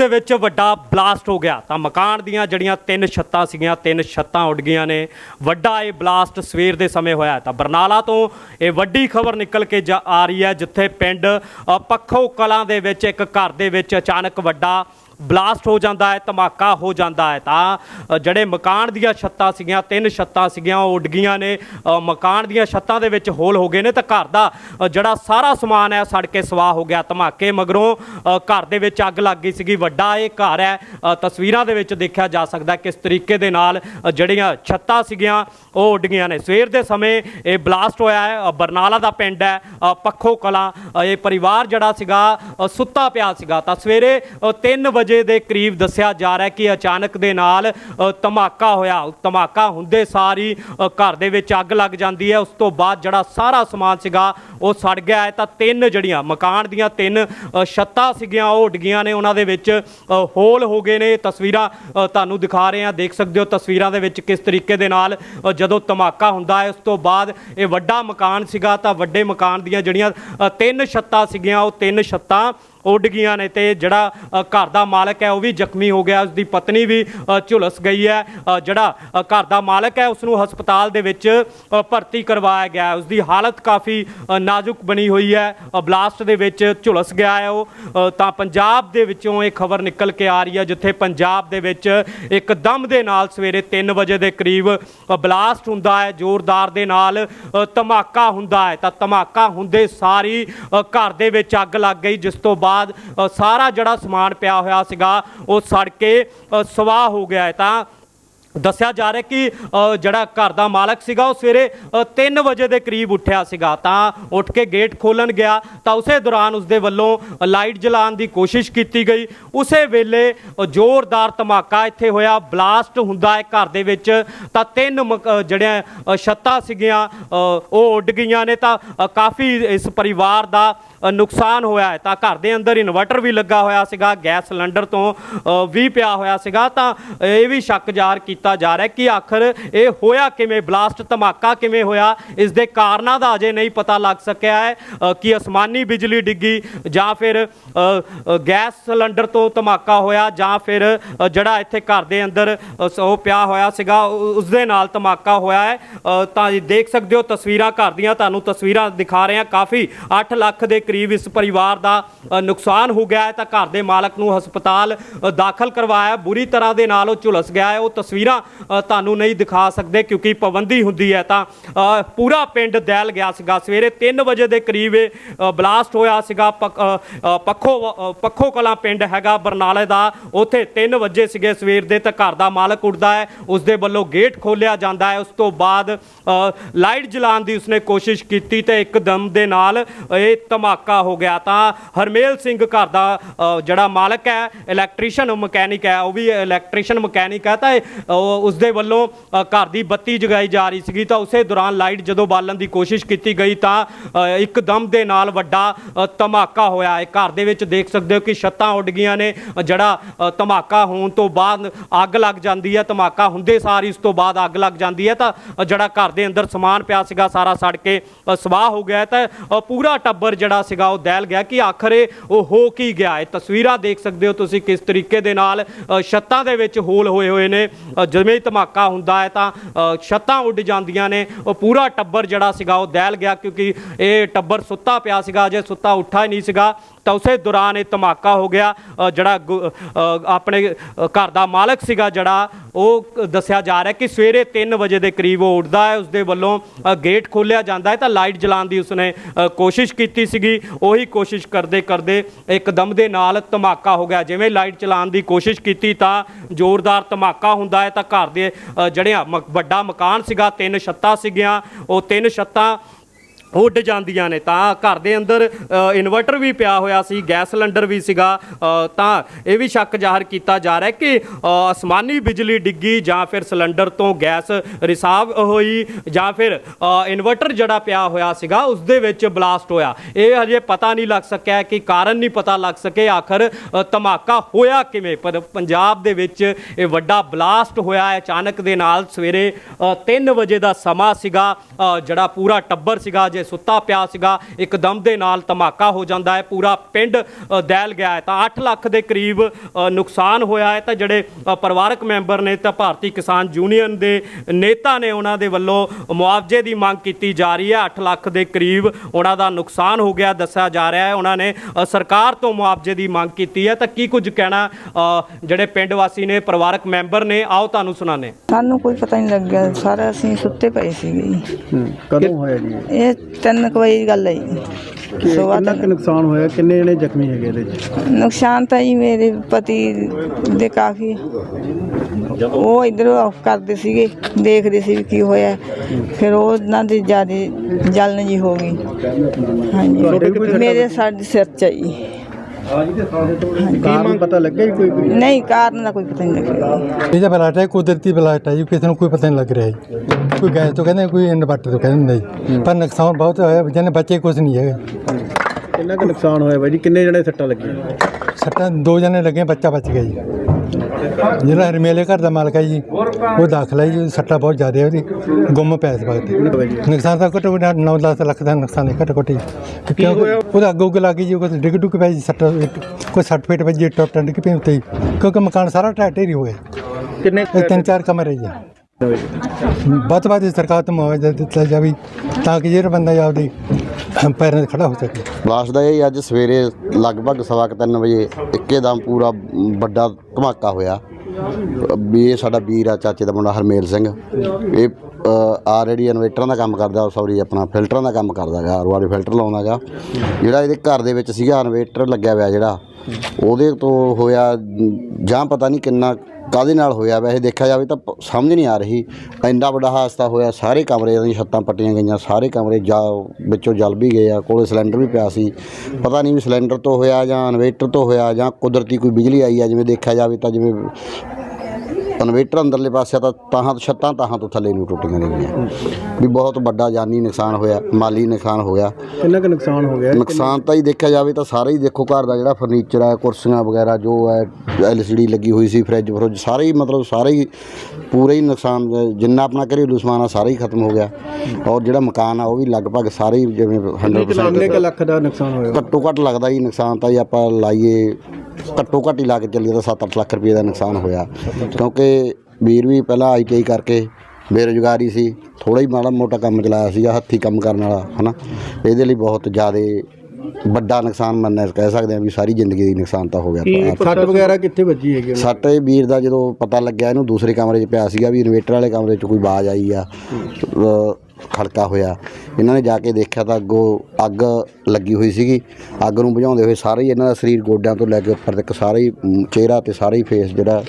ਦੇ ਵਿੱਚ ਵੱਡਾ ਬਲਾਸਟ ਹੋ ਗਿਆ। ਤਾਂ ਮਕਾਨ ਦੀਆਂ ਜਿਹੜੀਆਂ ਤਿੰਨ ਛੱਤਾਂ ਸੀਗੀਆਂ ਤਿੰਨ ਛੱਤਾਂ ਉੱਡ ਗਈਆਂ ਨੇ। ਵੱਡਾ ਇਹ ਬਲਾਸਟ ਸਵੇਰ ਦੇ ਸਮੇਂ ਹੋਇਆ ਤਾਂ ਬਰਨਾਲਾ ਤੋਂ ਇਹ ਵੱਡੀ ਖਬਰ ਨਿਕਲ ਕੇ ਜਾ- ਆ ਰਹੀ ਹੈ ਜਿੱਥੇ ਪਿੰਡ ਅ, ਪੱਖੋ ਕਲਾਂ ਦੇ ਵਿੱਚ ਇੱਕ ਘਰ ਦੇ ਵਿੱਚ ਅਚਾਨਕ ਵੱਡਾ ਬਲਾਸਟ ਹੋ ਜਾਂਦਾ ਹੈ, ਧਮਾਕਾ ਹੋ ਜਾਂਦਾ ਹੈ, ਤਾਂ ਜਿਹੜੇ ਮਕਾਨ ਦੀਆਂ ਛੱਤਾਂ ਸੀਗੀਆਂ, ਤਿੰਨ ਛੱਤਾਂ ਸੀਗੀਆਂ, ਉਹ ਉੱਡ ਗਈਆਂ ਨੇ ਮਕਾਨ ਦੀਆਂ ਛੱਤਾਂ ਦੇ ਵਿੱਚ ਹੋਲ ਹੋ ਗਏ ਨੇ, ਤਾਂ ਘਰ ਦਾ ਜਿਹੜਾ ਸਾਰਾ ਸਮਾਨ ਹੈ, ਸੜ ਕੇ ਸਵਾਹ ਹੋ ਗਿਆ, ਧਮਾਕੇ ਮਗਰੋਂ ਘਰ ਦੇ ਵਿੱਚ ਅੱਗ ਲੱਗ ਗਈ ਸੀਗੀ, ਵੱਡਾ ਇਹ ਘਰ ਹੈ ਤਸਵੀਰਾਂ ਦੇ ਵਿੱਚ ਦੇਖਿਆ ਜਾ ਸਕਦਾ ਕਿਸ ਤਰੀਕੇ ਦੇ ਨਾਲ ਜਿਹੜੀਆਂ ਛੱਤਾਂ ਸੀਗੀਆਂ, ਉਹ ਉੱਡ ਗਈਆਂ ਨੇ। ਸਵੇਰ ਦੇ ਸਮੇਂ ਇਹ ਬਲਾਸਟ ਹੋਇਆ ਹੈ ਬਰਨਾਲਾ ਦਾ ਪਿੰਡ ਹੈ ਪੱਖੋ ਕਲਾਂ ਇਹ ਪਰਿਵਾਰ ਜਿਹੜਾ ਸੀਗਾ ਸੁੱਤਾ ਪਿਆ ਸੀਗਾ, ਤਾਂ ਸਵੇਰੇ 3 ਵਜੇ ਦੇ ਕਰੀਬ ਦੱਸਿਆ ਜਾ ਰਿਹਾ ਕਿ ਅਚਾਨਕ ਦੇ ਨਾਲ ਧਮਾਕਾ ਹੋਇਆ। ਧਮਾਕਾ ਹੁੰਦੇ ਸਾਰੀ ਘਰ ਦੇ ਵਿੱਚ ਅੱਗ ਲੱਗ ਜਾਂਦੀ ਹੈ। ਉਸ ਤੋਂ ਬਾਅਦ ਜਿਹੜਾ ਸਾਰਾ ਸਮਾਨ ਸੀਗਾ, ਉਹ ਸੜ ਗਿਆ ਹੈ। ਤਾਂ ਤਿੰਨ ਜਿਹੜੀਆਂ ਮਕਾਨ ਦੀਆਂ ਤਿੰਨ ਛੱਤਾਂ ਸੀਗੀਆਂ, ਉਹ ਉੱਡ ਗਈਆਂ ਨੇ। ਉਹਨਾਂ ਦੇ ਵਿੱਚ ਹੋਲ ਹੋ ਗਏ ਨੇ। ਤਸਵੀਰਾਂ ਤੁਹਾਨੂੰ ਦਿਖਾ ਰਹੇ ਹਾਂ। ਦੇਖ ਸਕਦੇ ਹੋ ਤਸਵੀਰਾਂ ਦੇ ਵਿੱਚ ਕਿਸ ਤਰੀਕੇ ਦੇ ਨਾਲ ਜਦੋਂ ਧਮਾਕਾ ਹੁੰਦਾ ਹੈ, ਉਸ ਤੋਂ ਬਾਅਦ ਇਹ ਵੱਡਾ ਮਕਾਨ ਸੀਗਾ। ਤਾਂ ਵੱਡੇ ਮਕਾਨ ਦੀਆਂ ਜਿਹੜੀਆਂ ਤਿੰਨ ਛੱਤਾਂ ਸੀਗੀਆਂ, ਉਹ ਤਿੰਨ ਛੱਤਾਂ ਉੱਡ ਗਈਆਂ ਨੇ ਤੇ ਜਿਹੜਾ ਘਰ ਦਾ ਮਾਲਕ ਹੈ, ਉਹ ਵੀ ਜ਼ਖਮੀ ਹੋ ਗਿਆ। ਉਸ ਦੀ ਪਤਨੀ ਵੀ ਝੁਲਸ ਗਈ ਹੈ। ਜਿਹੜਾ ਘਰ ਦਾ ਮਾਲਕ ਹੈ ਉਸ ਨੂੰ ਹਸਪਤਾਲ ਦੇ ਵਿੱਚ ਭਰਤੀ ਕਰਵਾਇਆ ਗਿਆ ਹੈ। ਉਸ ਦੀ ਹਾਲਤ ਕਾਫੀ ਨਾਜ਼ੁਕ ਬਣੀ ਹੋਈ ਹੈ। ਬਲਾਸਟ ਦੇ ਵਿੱਚ ਝੁਲਸ ਗਿਆ ਹੈ ਉਹ। ਤਾਂ ਪੰਜਾਬ ਦੇ ਵਿੱਚੋਂ ਇਹ ਖਬਰ ਨਿਕਲ ਕੇ ਆ ਰਹੀ ਹੈ, ਜਿੱਥੇ ਪੰਜਾਬ ਦੇ ਵਿੱਚ ਇੱਕ ਦਮ ਦੇ ਨਾਲ ਸਵੇਰੇ 3 ਵਜੇ ਦੇ ਕਰੀਬ ਬਲਾਸਟ ਹੁੰਦਾ ਹੈ, ਜ਼ੋਰਦਾਰ ਦੇ ਨਾਲ ਧਮਾਕਾ ਹੁੰਦਾ ਹੈ। ਤਾਂ ਧਮਾਕਾ ਹੁੰਦੇ ਸਾਰੀ ਘਰ ਦੇ ਵਿੱਚ ਅੱਗ ਲੱਗ ਗਈ, ਜਿਸ ਤੋਂ ਬਾਅਦ ਬਾਅਦ ਸਾਰਾ ਜਿਹੜਾ ਸਮਾਨ ਪਿਆ ਹੋਇਆ ਸੀਗਾ, ਉਹ ਸੜ ਕੇ ਸਵਾਹ ਹੋ ਗਿਆ ਹੈ। ਤਾਂ ਦੱਸਿਆ ਜਾ ਰਿਹਾ ਕਿ ਜਿਹੜਾ ਘਰ ਦਾ ਮਾਲਕ ਸੀਗਾ ਉਹ ਸਵੇਰੇ 3 ਵਜੇ ਦੇ ਕਰੀਬ ਉੱਠਿਆ ਸੀਗਾ। ਤਾਂ ਉੱਠ ਕੇ ਗੇਟ ਖੋਲਣ ਗਿਆ। ਤਾਂ ਉਸੇ ਦੌਰਾਨ ਉਸਦੇ ਵੱਲੋਂ ਲਾਈਟ ਜਲਾਉਣ ਦੀ ਕੋਸ਼ਿਸ਼ ਕੀਤੀ ਗਈ। ਉਸੇ ਵੇਲੇ ਜ਼ੋਰਦਾਰ ਧਮਾਕਾ ਇੱਥੇ ਹੋਇਆ। ਬਲਾਸਟ ਹੁੰਦਾ ਹੈ ਘਰ ਦੇ ਵਿੱਚ। ਤਾਂ ਤਿੰਨ ਮਕ- ਅ, ਜਿਹੜੀਆਂ ਛੱਤਾਂ ਸੀਗੀਆਂ ਉਹ ਉੱਡ ਗਈਆਂ ਨੇ। ਤਾਂ ਕਾਫੀ ਇਸ ਪਰਿਵਾਰ ਦਾ ਨੁਕਸਾਨ ਹੋਇਆ ਹੈ। ਤਾਂ ਘਰ ਦੇ ਅੰਦਰ ਇਨਵਰਟਰ ਵੀ ਲੱਗਾ ਹੋਇਆ ਸੀਗਾ। ਗੈਸ ਸਿਲੰਡਰ ਤੋਂ ਵੀ ਪਿਆ ਹੋਇਆ ਸੀਗਾ। ਤਾਂ ਇਹ ਵੀ ਸ਼ੱਕ ਜ਼ਾਹਰ ਕੀਤਾ ਕੀਤਾ ਜਾ ਰਿਹਾ ਕਿ ਆਖਰ ਇਹ ਹੋਇਆ ਕਿਵੇਂ? ਬਲਾਸਟ ਧਮਾਕਾ ਕਿਵੇਂ ਹੋਇਆ? ਇਸ ਦੇ ਕਾਰਨਾਂ ਦਾ ਅਜੇ ਨਹੀਂ ਪਤਾ ਲੱਗ ਸਕਿਆ ਹੈ। ਕਿ ਅਸਮਾਨੀ ਬਿਜਲੀ ਡਿੱਗੀ ਜਾਂ ਫਿਰ ਗੈਸ ਸਿਲੰਡਰ ਤੋਂ ਧਮਾਕਾ ਹੋਇਆ ਜਾਂ ਫਿਰ ਜਿਹੜਾ ਇੱਥੇ ਘਰ ਦੇ ਅੰਦਰ ਉਹ ਪਿਆ ਹੋਇਆ ਸੀਗਾ, ਉ- ਉਸ ਦੇ ਨਾਲ ਧਮਾਕਾ ਹੋਇਆ ਹੈ। ਤਾਂ ਦੇਖ ਸਕਦੇ ਹੋ ਤਸਵੀਰਾਂ ਘਰ ਦੀਆਂ, ਤੁਹਾਨੂੰ ਤਸਵੀਰਾਂ ਦਿਖਾ ਰਹੇ ਹਾਂ। ਕਾਫੀ 8 ਲੱਖ ਦੇ ਕਰੀਬ ਇਸ ਪਰਿਵਾਰ ਦਾ ਨੁਕਸਾਨ ਹੋ ਗਿਆ ਹੈ। ਤਾਂ ਘਰ ਦੇ ਮਾਲਕ ਨੂੰ ਹਸਪਤਾਲ ਦਾਖਲ ਕਰਵਾਇਆ। ਬੁਰੀ ਤਰ੍ਹਾਂ ਦੇ ਨਾਲ ਉਹ ਝੁਲਸ ਗਿਆ ਹੈ। ਉਹ ਤਸਵੀਰਾਂ ਅ, ਤੁਹਾਨੂੰ ਨਹੀਂ ਦਿਖਾ ਸਕਦੇ ਕਿਉਂਕਿ ਪਾਬੰਦੀ ਹੁੰਦੀ ਹੈ। ਤਾਂ ਪੂਰਾ ਪਿੰਡ ਦਹਿਲ ਗਿਆ ਸੀਗਾ। ਸਵੇਰੇ 3 ਵਜੇ ਦੇ ਕਰੀਬ ਇਹ ਬਲਾਸਟ ਹੋਇਆ ਸੀਗਾ। ਪੱਕ- ਅ, ਪੱਖੋ ਪੱਖੋ ਕਲਾਂ ਪਿੰਡ ਹੈਗਾ ਬਰਨਾਲੇ ਦਾ। ਉੱਥੇ 3 ਵਜੇ ਸੀਗੇ ਸਵੇਰ ਦੇ ਤਾਂ ਘਰ ਦਾ ਮਾਲਕ ਉੱਠਦਾ ਹੈ। ਉਸ ਦੇ ਵੱਲੋਂ ਗੇਟ ਖੋਲਿਆ ਜਾਂਦਾ ਹੈ। ਉਸ ਤੋਂ ਬਾਅਦ ਲਾਈਟ ਜਲਾਉਣ ਦੀ ਉਸਨੇ ਕੋਸ਼ਿਸ਼ ਕੀਤੀ ਤੇ ਇੱਕਦਮ ਦੇ ਨਾਲ ਇਹ ਧਮਾਕਾ ਹੋ ਗਿਆ। ਤਾਂ ਹਰਮੇਲ ਸਿੰਘ ਘਰ ਦਾ ਜਿਹੜਾ ਮਾਲਕ ਹੈ ਇਲੈਕਟ੍ਰੀਸ਼ੀਅਨ ਮਕੈਨਿਕ ਹੈ ਉਹ ਵੀ ਇਲੈਕਟ੍ਰੀਸ਼ੀਅਨ ਮਕੈਨਿਕ ਹੈ। ਤਾਂ ਉਸ ਦੇ ਵੱਲੋਂ ਘਰ ਦੀ ਬੱਤੀ ਜਗਾਈ ਜਾ ਰਹੀ ਸੀਗੀ। ਤਾਂ ਉਸੇ ਦੌਰਾਨ ਲਾਈਟ ਜਦੋਂ ਬਾਲਣ ਦੀ ਕੋਸ਼ਿਸ਼ ਕੀਤੀ ਗਈ ਤਾਂ ਅ, ਇੱਕਦਮ ਦੇ ਨਾਲ ਵੱਡਾ ਧਮਾਕਾ ਹੋਇਆ ਹੈ। ਘਰ ਦੇ ਵਿੱਚ ਦੇਖ ਸਕਦੇ ਹੋ ਕਿ ਛੱਤਾਂ ਉੱਡ ਗਈਆਂ ਨੇ। ਜਿਹੜਾ ਧਮਾਕਾ ਹੋਣ ਤੋਂ ਬਾਅਦ ਅੱਗ ਲੱਗ ਜਾਂਦੀ ਹੈ। ਧਮਾਕਾ ਹੁੰਦੇ ਸਾਰ ਇਸ ਤੋਂ ਬਾਅਦ ਅੱਗ ਲੱਗ ਜਾਂਦੀ ਹੈ। ਤਾਂ ਜਿਹੜਾ ਘਰ ਦੇ ਅੰਦਰ ਸਮਾਨ ਪਿਆ ਸੀਗਾ ਸਾਰਾ ਸੜ ਕੇ ਸਵਾਹ ਹੋ ਗਿਆ ਤਾਂ ਪੂਰਾ ਟੱਬਰ ਜਿਹੜਾ ਸੀਗਾ ਉਹ ਦਹਿਲ ਗਿਆ ਕਿ ਆਖਰ ਇਹ ਉਹ ਹੋ ਕੀ ਗਿਆ ਹੈ? ਤਸਵੀਰਾਂ ਦੇਖ ਸਕਦੇ ਹੋ ਤੁਸੀਂ ਕਿਸ ਤਰੀਕੇ ਦੇ ਨਾਲ ਛੱਤਾਂ ਦੇ ਵਿੱਚ ਹੋਲ ਹੋਏ ਹੋਏ ਨੇ। ਜਿਵੇਂ ਹੀ ਧਮਾਕਾ ਹੁੰਦਾ ਹੈ ਤਾਂ ਛੱਤਾਂ ਉੱਡ ਜਾਂਦੀਆਂ ਨੇ। ਉਹ ਪੂਰਾ ਟੱਬਰ ਜਿਹੜਾ ਸੀਗਾ ਉਹ ਦਹਿਲ ਗਿਆ ਕਿਉਂਕਿ ਇਹ ਟੱਬਰ ਸੁੱਤਾ ਪਿਆ ਸੀਗਾ, ਅਜੇ ਸੁੱਤਾ ਉੱਠਾ ਹੀ ਨਹੀਂ ਸੀਗਾ। ਤਾਂ ਉਸੇ ਦੌਰਾਨ ਇਹ ਧਮਾਕਾ ਹੋ ਗਿਆ। ਜਿਹੜਾ ਗੁ- ਆਪਣੇ ਘਰ ਦਾ ਮਾਲਕ ਸੀਗਾ ਜਿਹੜਾ ਉਹ ਦੱਸਿਆ ਜਾ ਰਿਹਾ ਕਿ ਸਵੇਰੇ 3 ਵਜੇ ਦੇ ਕਰੀਬ ਉਹ ਉੱਠਦਾ ਹੈ ਉਸਦੇ ਵੱਲੋਂ ਗੇਟ ਖੋਲਿਆ ਜਾਂਦਾ ਹੈ ਤਾਂ ਲਾਈਟ ਜਲਾਉਣ ਦੀ ਉਸਨੇ ਕੋਸ਼ਿਸ਼ ਕੀਤੀ ਸੀਗੀ। ਉਹੀ ਕੋਸ਼ਿਸ਼ ਕਰਦੇ ਕਰਦੇ ਇੱਕਦਮ ਦੇ ਨਾਲ ਧਮਾਕਾ ਹੋ ਗਿਆ। ਜਿਵੇਂ ਲਾਈਟ ਚਲਾਉਣ ਦੀ ਕੋਸ਼ਿਸ਼ ਕੀਤੀ ਤਾਂ ਜ਼ੋਰਦਾਰ ਧਮਾਕਾ ਹੁੰਦਾ ਹੈ ਤਾਂ ਘਰ ਦੇ ਅ, ਜਿਹੜੇ ਵੱਡਾ ਮਕਾਨ ਸੀਗਾ ਤਿੰਨ ਛੱਤਾਂ ਸੀਗੀਆਂ। ਉਹ ਤਿੰਨ ਛੱਤਾਂ ਉੱਡ ਜਾਂਦੀਆਂ ਨੇ। ਤਾਂ ਘਰ ਦੇ ਅੰਦਰ ਇਨਵਰਟਰ ਵੀ ਪਿਆ ਹੋਇਆ ਸੀ, ਗੈਸ ਸਿਲੰਡਰ ਵੀ ਸੀਗਾ। ਤਾਂ ਇਹ ਵੀ ਸ਼ੱਕ ਜ਼ਾਹਰ ਕੀਤਾ ਜਾ ਰਿਹਾ ਕਿ ਅਸਮਾਨੀ ਬਿਜਲੀ ਡਿੱਗੀ ਜਾਂ ਫਿਰ ਸਿਲੰਡਰ ਤੋਂ ਗੈਸ ਰਿਸਾਵ ਹੋਈ ਜਾਂ ਫਿਰ ਇਨਵਰਟਰ ਜਿਹੜਾ ਪਿਆ ਹੋਇਆ ਸੀਗਾ, ਉਸ ਦੇ ਵਿੱਚ ਬਲਾਸਟ ਹੋਇਆ। ਇਹ ਹਜੇ ਪਤਾ ਨਹੀਂ ਲੱਗ ਸਕਿਆ ਕਿ ਕਾਰਨ ਨਹੀਂ ਪਤਾ ਲੱਗ ਸਕੇ। ਆਖਰ ਧਮਾਕਾ ਹੋਇਆ ਕਿਵੇਂ? ਪਰ ਪੰਜਾਬ ਦੇ ਵਿੱਚ ਇਹ ਵੱਡਾ ਬਲਾਸਟ ਹੋਇਆ ਹੈ। ਅਚਾਨਕ ਦੇ ਨਾਲ ਸਵੇਰੇ 3 ਵਜੇ ਦਾ ਸਮਾਂ ਸੀਗਾ। ਜਿਹੜਾ ਪੂਰਾ ਟੱਬਰ ਸੀਗਾ ਜੇ ਜੇ ਸੁੱਤਾ ਪਿਆ ਸੀਗਾ ਇੱਕਦਮ ਦੇ ਨਾਲ ਧਮਾਕਾ ਹੋ ਜਾਂਦਾ ਹੈ ਪੂਰਾ ਪਿੰਡ ਦਹਿਲ ਗਿਆ ਹੈ। ਤਾਂ 8 ਲੱਖ ਦੇ ਕਰੀਬ ਨੁਕਸਾਨ ਹੋਇਆ ਹੈ ਤਾਂ ਜਿਹੜੇ ਪਰਿਵਾਰਕ ਮੈਂਬਰ ਨੇ ਤਾਂ ਭਾਰਤੀ ਕਿਸਾਨ ਯੂਨੀਅਨ ਦੇ ਨੇਤਾ ਨੇ ਉਹਨਾਂ ਦੇ ਵੱਲੋਂ ਮੁਆਵਜ਼ੇ ਦੀ ਮੰਗ ਕੀਤੀ ਜਾ ਰਹੀ ਹੈ। 8 ਲੱਖ ਦੇ ਕਰੀਬ ਉਹਨਾਂ ਦਾ ਨੁਕਸਾਨ ਹੋ ਗਿਆ ਦੱਸਿਆ ਜਾ ਰਿਹਾ ਹੈ। ਉਹਨਾਂ ਨੇ ਸਰਕਾਰ ਤੋਂ ਮੁਆਵਜ਼ੇ ਦੀ ਮੰਗ ਕੀਤੀ ਹੈ। ਤਾਂ ਕੀ ਕੁਝ ਕਹਿਣਾ ਜਿਹੜੇ ਪਿੰਡ ਵਾਸੀ ਨੇ ਪਰਿਵਾਰਕ ਮੈਂਬਰ ਨੇ ਆਓ ਤੁਹਾਨੂੰ ਸੁਣਾਣੇ ਸਾਨੂੰ ਕੋਈ ਪਤਾ ਨਹੀਂ ਲੱਗਿਆ। ਸਾਰਾ ਅਸੀਂ ਸੁੱਤੇ ਪਏ ਸੀਗੇ ਕਦੋਂ ਹੋਇਆ ਜੀ ਇਹ? ਤਿੰਨ ਕੁ ਵਜੇ ਦੀ ਗੱਲ ਹੈ ਜੀ। ਕਿ ਕਿੰਨਾ ਨੁਕਸਾਨ ਹੋਇਆ? ਕਿੰਨੇ ਜਣੇ ਜ਼ਖਮੀ ਹੈਗੇ ਇਹਦੇ ਚ ਨੁਕਸਾਨ ਤਾਂ ਜੀ ਮੇਰੇ ਪਤੀ ਦੇ ਕਾਫੀ। ਉਹ ਇਧਰ ਕਰਦੇ ਸੀਗੇ ਦੇਖਦੇ ਸੀ ਵੀ ਕੀ ਹੋਇਆ। ਫਿਰ ਉਹ ਉਹਨਾਂ ਦੀ ਜ਼ਿਆਦਾ ਜਲਨ ਜੀ ਹੋ ਗਈ। ਤੁਹਾਡੇ ਵੀ ਕੋਈ ਹਾਂਜੀ ਮੇਰੇ ਸਾਡੇ ਸਿਰ ਚ ਆ ਜੀ। ਕਾਰਨ ਪਤਾ ਲੱਗਿਆ ਜੀ ਕੋਈ? ਕੋਈ ਨਹੀਂ ਕਾਰਨ ਦਾ ਕੋਈ ਪਤਾ ਨਹੀਂ ਲੱਗਿਆ। ਇਹ ਤਾਂ ਬਲਾਟ ਹੈ ਕੁਦਰਤੀ ਬਲਾਟ ਹੈ ਜੀ ਕਿਸੇ ਨੂੰ ਕੋਈ ਪਤਾ ਨਹੀਂ ਲੱਗ ਰਿਹਾ ਜੀ। ਕੋਈ ਗੈਸ ਤੋਂ ਕਹਿੰਦੇ ਕੋਈ ਇਨਵਰਟਰ ਤੋਂ ਕਹਿੰਦੇ ਨਹੀਂ। ਪਰ ਨੁਕਸਾਨ ਬਹੁਤ ਹੋਇਆ ਜਿਹਨੇ ਬੱਚੇ ਕੁਝ ਨਹੀਂ ਹੈਗੇ। ਕਿੰਨਾ ਕੁ ਨੁਕਸਾਨ ਹੋਇਆ ਬਾਈ ਜੀ? ਕਿੰਨੇ ਜਣੇ ਸੱਟਾਂ ਲੱਗੀਆਂ? ਸੱਟਾਂ ਦੋ ਜਣੇ ਲੱਗੇ ਬੱਚਾ ਬਚ ਗਿਆ ਜੀ। ਜਿਹੜਾ ਹਰਮੇਲੇ ਘਰ ਦਾ ਮਾਲਕ ਹੈ ਜੀ ਉਹ ਦਾਖਲਾ ਜੀ ਸੱਟਾਂ ਬਹੁਤ ਜ਼ਿਆਦਾ ਹੈ ਉਹਦੀ ਗੁੰਮ ਪੈ ਇਸ ਵਕਤ ਨੁਕਸਾਨ ਤਾਂ ਘੱਟੋ ਘੱਟ 9-10 ਲੱਖ ਦਾ ਨੁਕਸਾਨ ਹੈ ਘੱਟੋ ਘੱਟ ਕਿਉਂਕਿ ਉਹਦਾ ਅੱਗ ਉੱਗ ਲੱਗ ਜੀ ਉਹ ਡਿੱਗ ਡੁੱਗ ਪਿਆ ਜੀ ਸੱਟ ਕੋਈ 60 ਫੀਟ ਵੱਜੀ ਟੁੱਟ ਟੰਡ ਕੇ ਪਈ ਉੱਤੇ ਹੀ। ਕਿਉਂਕਿ ਮਕਾਨ ਸਾਰਾ ਢਹਿ ਢੇਰੀ ਹੋ ਗਿਆ। ਕਿੰਨੇ ਤਿੰਨ ਚਾਰ ਕਮਰੇ ਜੀ ਵੱਧ ਤੋਂ ਵੱਧ ਸਰਕਾਰ ਤੋਂ ਮੁਆਵਜ਼ਾ ਦਿੱਤਾ ਜਾਵੇ ਤਾਂ ਕਿ ਜਿਹੜਾ ਬੰਦਾ ਆਪਦੀ ਪੈਰਾਂ 'ਤੇ ਖੜਾ ਹੋ ਸਕੇ ਲਾਸ਼ ਦਾ ਇਹ ਅੱਜ ਸਵੇਰੇ ਲਗਭਗ ਸਵਾ ਕੁ ਤਿੰਨ ਵਜੇ ਇੱਕੇਦਮ ਪੂਰਾ ਵੱਡਾ ਧਮਾਕਾ ਹੋਇਆ। ਵੀ ਇਹ ਸਾਡਾ ਵੀਰ ਆ, ਚਾਚੇ ਦਾ ਮੁੰਡਾ ਹਰਮੇਲ ਸਿੰਘ। ਇਹ ਆਲਰੇਡੀ ਇਨਵੇਟਰਾਂ ਦਾ ਕੰਮ ਕਰਦਾ ਸੌਰੀ ਆਪਣਾ ਫਿਲਟਰਾਂ ਦਾ ਕੰਮ ਕਰਦਾ ਗਾ ਆਰਵਾਰੇ ਫਿਲਟਰ ਲਾਉਂਦਾ ਗਾ। ਜਿਹੜਾ ਇਹਦੇ ਘਰ ਦੇ ਵਿੱਚ ਸੀਗਾ ਇਨਵੇਟਰ ਲੱਗਿਆ ਹੋਇਆ ਜਿਹੜਾ, ਉਹਦੇ ਤੋਂ ਹੋਇਆ, ਜਾਂ ਪਤਾ ਨਹੀਂ ਕਿੰਨਾ ਕਾਦੇ ਨਾਲ ਹੋਇਆ ਵੈਸੇ ਦੇਖਿਆ ਜਾਵੇ ਤਾਂ ਪ- ਸਮਝ ਨਹੀਂ ਆ ਰਹੀ। ਇੰਨਾ ਵੱਡਾ ਹਾਦਸਾ ਹੋਇਆ, ਸਾਰੇ ਕਮਰੇ ਦੀਆਂ ਛੱਤਾਂ ਪੱਟੀਆਂ ਗਈਆਂ, ਸਾਰੇ ਕਮਰੇ ਜਾ, ਵਿੱਚੋਂ ਜਲ ਵੀ ਗਏ ਆ, ਕੋਲੇ ਸਿਲੰਡਰ ਵੀ ਪਿਆ ਸੀ। ਪਤਾ ਨਹੀਂ ਵੀ ਸਿਲੰਡਰ ਤੋਂ ਹੋਇਆ ਜਾਂ ਇਨਵੇਟਰ ਤੋਂ ਹੋਇਆ ਜਾਂ ਕੁਦਰਤੀ ਕੋਈ ਬਿਜਲੀ ਆਈ ਆ, ਜਿਵੇਂ ਦੇਖਿਆ ਜਾਵੇ ਤਾਂ ਜਿਵੇਂ ਇਨਵੇਟਰ ਅੰਦਰਲੇ ਪਾਸੇ ਤਾਂ ਤਾਹਾਂ ਤੋਂ ਛੱਤਾਂ ਤਾਹਾਂ ਤੋਂ ਥੱਲੇ ਨੂੰ ਟੁੱਟੀਆਂ ਗਈਆਂ। ਵੀ ਬਹੁਤ ਵੱਡਾ ਜਾਨੀ ਨੁਕਸਾਨ ਹੋਇਆ ਮਾਲੀ ਨੁਕਸਾਨ ਹੋਇਆ ਕਿੰਨਾ ਕੁ ਨੁਕਸਾਨ ਹੋ ਗਿਆ? ਨੁਕਸਾਨ ਤਾਂ ਹੀ ਦੇਖਿਆ ਜਾਵੇ ਤਾਂ ਸਾਰਾ ਹੀ ਦੇਖੋ ਘਰ ਦਾ ਜਿਹੜਾ ਫਰਨੀਚਰ ਹੈ ਕੁਰਸੀਆਂ ਵਗੈਰਾ ਜੋ ਹੈ ਐਲਸੀਡੀ ਲੱਗੀ ਹੋਈ ਸੀ ਫ੍ਰਿਜ ਫਰੁੱਜ ਸਾਰੇ ਹੀ ਮਤਲਬ ਸਾਰੇ ਹੀ ਪੂਰੇ ਹੀ ਨੁਕਸਾਨ ਜਿੰਨਾ ਆਪਣਾ ਘਰੇਲੂ ਸਮਾਨ ਆ ਸਾਰਾ ਹੀ ਖਤਮ ਹੋ ਗਿਆ। ਔਰ ਜਿਹੜਾ ਮਕਾਨ ਆ ਉਹ ਵੀ ਲਗਭਗ ਸਾਰੇ ਹੀ ਜਿਵੇਂ 100% ਕਿੰਨੇ ਕੁ ਲੱਖ ਦਾ ਨੁਕਸਾਨ ਹੋਇਆ? ਘੱਟੋ ਘੱਟ ਲੱਗਦਾ ਜੀ ਨੁਕਸਾਨ ਤਾਂ ਜੀ ਆਪਾਂ ਲਾਈਏ। ਘੱਟੋ ਘੱਟ ਹੀ ਲਾ ਕੇ ਚੱਲੀਏ ਤਾਂ 7-8 ਲੱਖ ਰੁਪਏ ਦਾ ਨੁਕਸਾਨ ਹੋਇਆ। ਕਿਉਂਕਿ ਵੀਰ ਵੀ ਪਹਿਲਾਂ ਆਈਟੀਆਈ ਕਰਕੇ ਬੇਰੁਜ਼ਗਾਰੀ ਸੀ ਥੋੜਾ ਹੀ ਮਾੜਾ ਮੋਟਾ ਕੰਮ ਚਲਾਇਆ ਸੀਗਾ ਹੱਥੀ ਕੰਮ ਕਰਨ ਵਾਲਾ ਹਨਾ? ਇਹਦੇ ਲਈ ਬਹੁਤ ਜ਼ਿਆਦਾ ਵੱਡਾ ਨੁਕਸਾਨ ਮੰਨਿਆ ਕਹਿ ਸਕਦੇ ਹਾਂ ਵੀ ਸਾਰੀ ਜ਼ਿੰਦਗੀ ਦੀ ਨੁਕਸਾਨ ਤਾਂ ਹੋ ਗਿਆ। ਸੱਟ ਵਗੈਰਾ ਕਿੱਥੇ ਵੱਜੀ ਹੈਗੀ? ਸੱਟ ਇਹ ਵੀਰ ਦਾ ਜਦੋਂ ਪਤਾ ਲੱਗਿਆ ਇਹਨੂੰ ਦੂਸਰੇ ਕਮਰੇ 'ਚ ਪਿਆ ਸੀਗਾ ਵੀ ਇਨਵੇਟਰ ਵਾਲੇ ਕਮਰੇ 'ਚ ਕੋਈ ਆਵਾਜ਼ ਆਈ ਆ। ਖੜਕਾ ਹੋਇਆ। ਇਹਨਾਂ ਨੇ ਜਾ ਕੇ ਦੇਖਿਆ ਤਾਂ ਅੱਗੋਂ ਅੱਗ ਲੱਗੀ ਹੋਈ ਸੀਗੀ। ਅੱਗ ਨੂੰ ਬੁਝਾਉਂਦੇ ਹੋਏ ਸਾਰੇ ਹੀ ਇਹਨਾਂ ਦਾ ਸਰੀਰ ਗੋਡਿਆਂ ਤੋਂ ਲੈ ਕੇ ਉੱਪਰ ਤੱਕ ਸਾਰਾ ਹੀ ਮ, ਚਿਹਰਾ ਤੇ ਸਾਰਾ ਹੀ ਫੇਸ ਜਿਹੜਾ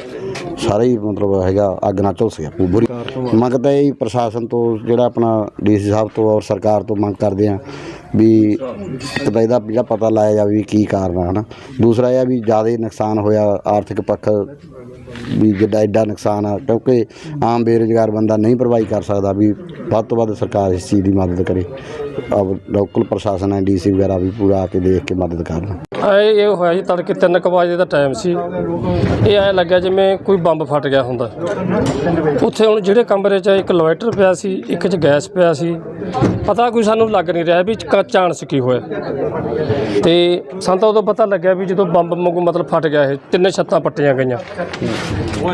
ਸਾਰਾ ਹੀ ਮਤਲਬ ਹੈਗਾ ਅੱਗ ਨਾਲ ਝੁਲਸ ਗਿਆ। ਪੂਰੀ ਮੰਗ ਤਾਂ ਇਹ ਹੀ ਪ੍ਰਸ਼ਾਸਨ ਤੋਂ ਜਿਹੜਾ ਆਪਣਾ ਡੀਸੀ ਸਾਹਿਬ ਤੋਂ ਔਰ ਸਰਕਾਰ ਤੋਂ ਮੰਗ ਕਰਦੇ ਆ ਵੀ ਇੱਕ ਤਾਂ ਇਹਦਾ ਜਿਹੜਾ ਪਤਾ ਲਾਇਆ ਜਾਵੇ ਵੀ ਕੀ ਕਾਰਨ ਆ ਹਨਾ। ਦੂਸਰਾ ਇਹ ਆ ਵੀ ਜ਼ਿਆਦਾ ਨੁਕਸਾਨ ਹੋਇਆ ਆਰਥਿਕ ਪੱਖ ਵੀ ਜਿੱਡਾ ਐਡਾ ਨੁਕਸਾਨ ਆ, ਕਿਉਂਕਿ ਆਮ ਬੇਰੁਜ਼ਗਾਰ ਬੰਦਾ ਨਹੀਂ ਭਰਵਾਈ ਕਰ ਸਕਦਾ ਵੀ ਵੱਧ ਤੋਂ ਵੱਧ ਸਰਕਾਰ ਇਸ ਚੀਜ਼ ਦੀ ਮਦਦ ਕਰੇ। ਔਰ ਲੋਕਲ ਪ੍ਰਸ਼ਾਸਨ ਹੈ ਡੀਸੀ ਵਗੈਰਾ ਵੀ ਪੂਰਾ ਆ ਕੇ ਦੇਖ ਕੇ ਮਦਦ ਕਰਨ ਇਹ ਹੋਇਆ ਜੀ, ਤੜਕੇ 3 ਵਜੇ ਦਾ ਟਾਈਮ ਸੀ। ਇਹ ਐਂ ਲੱਗਿਆ ਜਿਵੇਂ ਕੋਈ ਬੰਬ ਫਟ ਗਿਆ ਹੁੰਦਾ। ਉੱਥੇ ਹੁਣ ਜਿਹੜੇ ਕਮਰੇ 'ਚ ਇੱਕ ਲੋਇਟਰ ਪਿਆ ਸੀ, ਇੱਕ 'ਚ ਗੈਸ ਪਿਆ ਸੀ, ਪਤਾ ਕੋਈ ਸਾਨੂੰ ਲੱਗ ਨਹੀਂ ਰਿਹਾ ਵੀ ਕ- ਚਾਣਸ ਕੀ ਹੋਇਆ। ਤੇ ਸਾਨੂੰ ਤਾਂ ਉਦੋਂ ਪਤਾ ਲੱਗਿਆ ਵੀ ਜਦੋਂ ਬੰਬ ਵਾਂਗੂ ਮਤਲਬ ਫਟ ਗਿਆ ਇਹ, ਤਿੰਨੇ ਛੱਤਾਂ ਪੱਟੀਆਂ ਗਈਆਂ।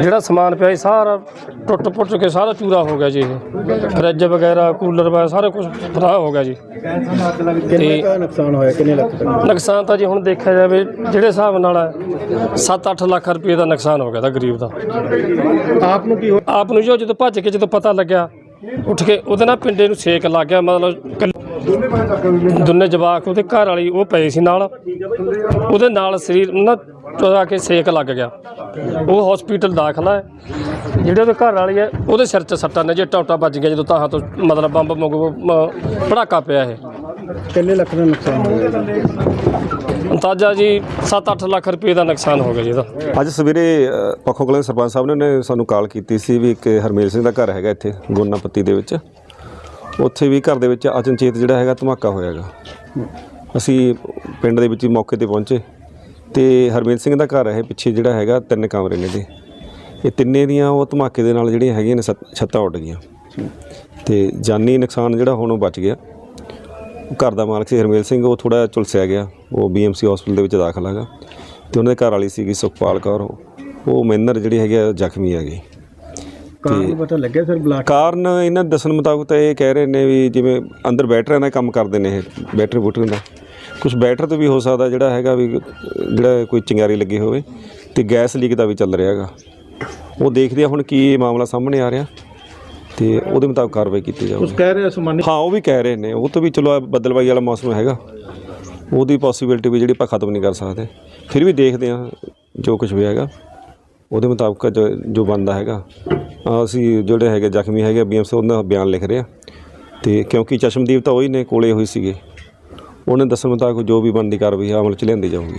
ਜਿਹੜਾ ਸਮਾਨ ਪਿਆ ਸੀ, ਸਾਰਾ ਟੁੱਟ ਪੁੱਟ ਕੇ ਸਾਰਾ ਚੂਰਾ ਹੋ ਗਿਆ ਜੀ ਇਹ। ਫਰਿੱਜ ਵਗੈਰਾ, ਕੂਲਰ ਵਗੈਰਾ, ਸਾਰਾ ਕੁਝ ਫਰਾਹ ਹੋ ਗਿਆ ਜੀ। ਕਿੰਨੇ ਕੁ ਨੁਕਸਾਨ ਹੋਇਆ ਕਿੰਨੇ ਲੱਖ ਦਾ ਨੁਕਸਾਨ ਤਾਂ ਜੀ ਹੁਣ ਦੇਖਿਆ ਜਾਵੇ ਜਿਹੜੇ ਹਿਸਾਬ ਨਾਲ 7-8 ਲੱਖ ਰੁਪਏ ਦਾ ਨੁਕਸਾਨ ਹੋ ਗਿਆ ਤਾਂ ਗਰੀਬ ਦਾ। ਆਪ ਨੂੰ ਕੀ ਹੋਇਆ ਆਪ ਨੂੰ ਜੋ ਜਦੋਂ ਭੱਜ ਕੇ ਜਦੋਂ ਪਤਾ ਲੱਗਿਆ ਉੱਠ ਕੇ ਉਹਦੇ ਨਾਲ ਪਿੰਡੇ ਨੂੰ ਸੇਕ ਲੱਗ ਗਿਆ ਮਤਲਬ ਦੋਨੇ ਜਵਾਕ ਉਹਦੇ ਘਰ ਵਾਲੀ ਉਹ ਪਏ ਸੀ ਨਾਲ। ਉਹਦੇ ਨਾਲ ਸਰੀਰ ਨਾ ਚੋਦਾ ਕੇ ਸੇਕ ਲੱਗ ਗਿਆ। ਉਹ ਹਸਪੀਟਲ ਦਾਖਲਾ ਹੈ ਜਿਹੜੇ ਉਹਦੇ ਘਰ ਵਾਲੀ ਹੈ ਉਹਦੇ ਸਿਰ 'ਚ ਸੱਟਾਂ ਨੇ ਜੇ ਟੌਟਾ ਵੱਜ ਗਿਆ ਜਦੋਂ ਤਾਹਾਂ ਤੋਂ ਮਤਲਬ ਬੰਬ ਵਾਂਗੂ ਮ- ਪੜਾਕਾ ਪਿਆ ਇਹ। ਕਿੰਨੇ ਲੱਖ ਦਾ ਨੁਕਸਾਨ ਹੋਇਆ ਅੰਦਾਜ਼ਾ ਜੀ 7-8 ਲੱਖ ਰੁਪਏ ਦਾ ਨੁਕਸਾਨ ਹੋ ਗਿਆ ਜੀ ਇਹਦਾ। ਅੱਜ ਸਵੇਰੇ ਅ, ਪੱਖੋ ਕਲਾਂ ਦੇ ਸਰਪੰਚ ਸਾਹਿਬ ਨੇ ਨੇ ਸਾਨੂੰ ਕਾਲ ਕੀਤੀ ਸੀ ਵੀ ਇੱਕ ਹਰਮੇਲ ਸਿੰਘ ਦਾ ਘਰ ਹੈਗਾ ਇੱਥੇ ਗੋਨਾਪੱਤੀ ਦੇ ਵਿੱਚ। ਉੱਥੇ ਵੀ ਘਰ ਦੇ ਵਿੱਚ ਅਚਨਚੇਤ ਜਿਹੜਾ ਹੈਗਾ ਧਮਾਕਾ ਹੋਇਆਗਾ ਅਸੀਂ ਪਿੰਡ ਦੇ ਵਿੱਚ ਹੀ ਮੌਕੇ ਤੇ ਪਹੁੰਚੇ ਤੇ ਹਰਮੇਲ ਸਿੰਘ ਦਾ ਘਰ ਹੈ ਪਿੱਛੇ ਜਿਹੜਾ ਹੈਗਾ ਤਿੰਨ ਕਮਰੇ ਨੇ ਦੇ ਇਹ ਤਿੰਨੇ ਦੀਆਂ ਉਹ ਧਮਾਕੇ ਦੇ ਨਾਲ ਜਿਹੜੀਆਂ ਹੈਗੀਆਂ ਨੇ ਸੱਤ- ਛੱਤਾਂ ਉੱਡ ਗਈਆਂ। ਤੇ ਜਾਨੀ ਨੁਕਸਾਨ ਜਿਹੜਾ ਹੁਣ ਉਹ ਬਚ ਗਿਆ। ਘਰ ਦਾ ਮਾਲਕ ਸੀ ਹਰਮੇਲ ਸਿੰਘ ਉਹ ਥੋੜਾ ਝੁਲਸਿਆ ਗਿਆ। ਉਹ ਬੀਐਮਸੀ ਹਸਪੀਟਲ ਦੇ ਵਿੱਚ ਦਾਖਲ ਹੈਗਾ। ਤੇ ਉਹਨਾਂ ਦੇ ਘਰ ਵਾਲੀ ਸੀਗੀ ਸੁਖਪਾਲ ਕੌਰ ਉਹ ਉਹ ਮੈਨਰ ਜਿਹੜੀ ਹੈਗੀ ਆ, ਜ਼ਖਮੀ ਹੈਗੀ। ਕਾਰਨ ਪਤਾ ਲੱਗਿਆ ਸਰ ਬਲਾਸਟ ਕਾਰਨ ਇਹਨਾਂ ਦੇ ਦੱਸਣ ਮੁਤਾਬਕ ਤਾਂ ਇਹ ਕਹਿ ਰਹੇ ਨੇ ਵੀ ਜਿਵੇਂ ਅੰਦਰ ਬੈਟਰੀਆਂ ਦਾ ਕੰਮ ਕਰਦੇ ਨੇ ਇਹ ਬੈਟਰੀ ਬੂਟਰੀ ਦਾ। ਕੁਝ ਬੈਟਰ ਤੇ ਵੀ ਹੋ ਸਕਦਾ ਜਿਹੜਾ ਹੈਗਾ ਵੀ ਜਿਹੜਾ ਕੋਈ ਚਿੰਗਾਰੀ ਲੱਗੀ ਹੋਵੇ ਤੇ ਗੈਸ ਲੀਕ ਦਾ ਵੀ ਚੱਲ ਰਿਹਾ ਹੈਗਾ। ਉਹ ਦੇਖਦੇ ਆ ਹੁਣ ਕੀ ਇਹ ਮਾਮਲਾ ਸਾਹਮਣੇ ਆ ਰਿਹਾ ਤੇ ਉਹਦੇ ਮੁਤਾਬਕ ਕਾਰਵਾਈ ਕੀਤੀ ਜਾਊਗੀ। ਕਹਿ ਰਹੇ ਸਮਾਨੀ ਹਾਂ ਉਹ ਵੀ ਕਹਿ ਰਹੇ ਨੇ। ਉਹ ਤਾਂ ਵੀ ਚਲੋ ਇਹ ਬੱਦਲਵਾਈ ਵਾਲਾ ਮੌਸਮ ਹੈਗਾ। ਉਹਦੀ ਪੋਸੀਬਿਲਿਟੀ ਵੀ ਜਿਹੜੀ ਆਪਾਂ ਖਤਮ ਨਹੀਂ ਕਰ ਸਕਦੇ। ਫਿਰ ਵੀ ਦੇਖਦੇ ਆ ਜੋ ਕੁਝ ਵੀ ਹੈਗਾ। ਉਹਦੇ ਮੁਤਾਬਕ ਜੋ ਜੋ ਬਣਦਾ ਹੈਗਾ। ਅਹ ਅਸੀਂ ਜਿਹੜੇ ਹੈਗੇ ਜ਼ਖਮੀ ਹੈਗੇ ਬੀਐਮਸੀ, ਉਹਨਾਂ ਦਾ ਬਿਆਨ ਲਿਖ ਰਹੇ ਆ। ਤੇ ਕਿਉਂਕਿ ਚਸ਼ਮਦੀਪ ਤਾਂ ਉਹੀ ਨੇ ਕੋਲੇ ਹੋਈ ਸੀਗੇ। ਉਹਨੇ ਦੱਸਣ ਮੁਤਾਬਕ ਜੋ ਵੀ ਬਣਦੀ ਕਾਰਵਾਈ ਹੈ ਅਮਲ ਚ ਲਿਆਂਦੀ ਜਾਊਗੀ।